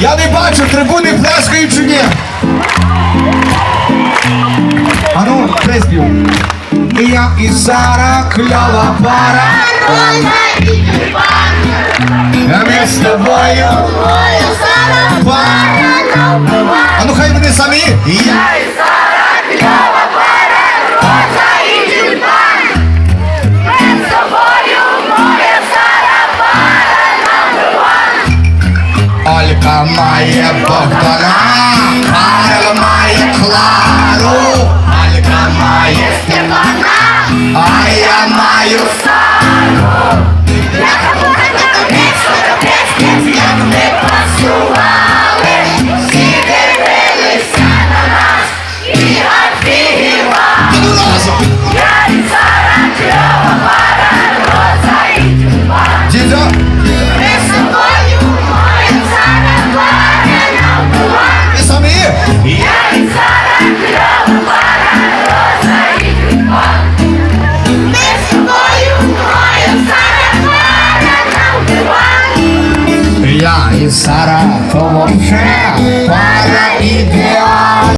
Я не бачу, трибуни пляскають чи ні. Ану, приспів. Я і Сара, кльова пара. Ми з тобою пара. А ну хай вони самі. І я Олька має Богдана, Карл має Клару, Алька має Степана, а я маю Ану Я і Сара, то вообще пара ідеальна.